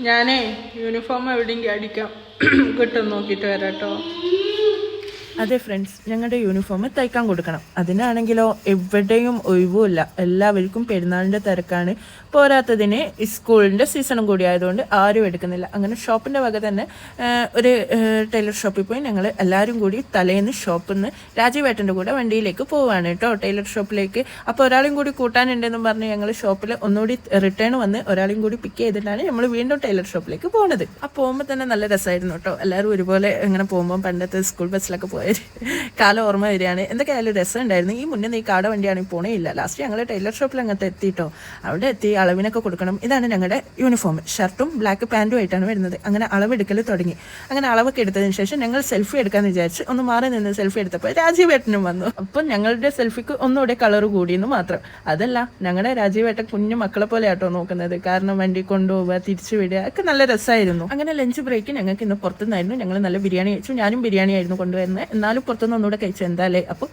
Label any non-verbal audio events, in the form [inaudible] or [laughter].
ഞാനേ യൂണിഫോം എവിടെയെങ്കിലും അടിക്കാം. [clears throat] കിട്ടും നോക്കിയിട്ട് വരാം കേട്ടോ അതെ ഫ്രണ്ട്സ് ഞങ്ങളുടെ യൂണിഫോം തയ്ക്കാൻ കൊടുക്കണം. അതിനാണെങ്കിലോ എവിടെയും ഒഴിവുമില്ല. എല്ലാവർക്കും പെരുന്നാളിന്റെ തിരക്കാണ്. പോരാത്തതിന് സ്കൂളിന്റെ സീസണും കൂടി ആയതുകൊണ്ട് ആരും എടുക്കുന്നില്ല. അങ്ങനെ ഷോപ്പിന്റെ വക തന്നെ ഒരു ടൈലർ ഷോപ്പിൽ പോയി ഞങ്ങൾ എല്ലാവരും കൂടി തലേന്ന് ഷോപ്പിൽ നിന്ന് രാജീവേട്ടന്റെ കൂടെ വണ്ടിയിലേക്ക് പോവുകയാണ് കേട്ടോ. ടൈലർ ഷോപ്പിലേക്ക് അപ്പോൾ ഒരാളും കൂടി കൂട്ടാനുണ്ടെന്നും പറഞ്ഞ് ഞങ്ങൾ ഷോപ്പിൽ ഒന്നുകൂടി റിട്ടേൺ വന്ന് ഒരാളും കൂടി പിക്ക് ചെയ്തിട്ടാണ് നമ്മൾ വീണ്ടും ടൈലർ ഷോപ്പിലേക്ക് പോകുന്നത് ആ പോകുമ്പോൾ തന്നെ നല്ല രസമായിരുന്നു കേട്ടോ. എല്ലാവരും ഒരുപോലെ ഇങ്ങനെ പോകുമ്പോൾ പണ്ടത്തെ സ്കൂൾ ബസ്സിലൊക്കെ പോയത് കാലം ഓർമ്മ വരികയാണ്. എന്തൊക്കെയായാലും രസം ഉണ്ടായിരുന്നു. ഈ മുന്നേ നീ കാട വണ്ടിയാണെങ്കിൽ പോണേ ഇല്ല. ലാസ്റ്റ് ഞങ്ങൾ ടൈലർ ഷോപ്പിൽ അങ്ങനത്തെ എത്തിയിട്ടോ അവിടെ എത്തി അളവിനൊക്കെ കൊടുക്കണം. ഇതാണ് ഞങ്ങളുടെ യൂണിഫോം ഷർട്ടും ബ്ലാക്ക് പാന്റും ആയിട്ടാണ് വരുന്നത്. അങ്ങനെ അളവെടുക്കൽ തുടങ്ങി. അങ്ങനെ അളവൊക്കെ എടുത്തതിന് ശേഷം ഞങ്ങൾ സെൽഫി എടുക്കാമെന്ന് വിചാരിച്ച് ഒന്ന് മാറി നിന്ന് സെൽഫി എടുത്തപ്പോൾ രാജീവേട്ടനും വന്നു. അപ്പം ഞങ്ങളുടെ സെൽഫിക്ക് ഒന്നുകൂടെ കളർ കൂടിയെന്ന് മാത്രം. അതല്ല ഞങ്ങളുടെ രാജീവേട്ടൻ കുഞ്ഞു മക്കളെ പോലെ ആട്ടോ നോക്കുന്നത്. കാരണം വണ്ടി കൊണ്ടുപോവുക തിരിച്ചു വിടുക ഒക്കെ നല്ല രസമായിരുന്നു അങ്ങനെ ലഞ്ച് ബ്രേക്ക് ഞങ്ങൾക്ക് ഇന്ന് പുറത്തുനിന്നായിരുന്നു. ഞങ്ങൾ നല്ല ബിരിയാണി കഴിച്ചു. ഞാനും ബിരിയാണി ആയിരുന്നു കൊണ്ടുവരുന്നത് എന്നാലും പുറത്തുനിന്ന് ഒന്നുകൂടെ കഴിച്ചു എന്തായാലേ അപ്പോൾ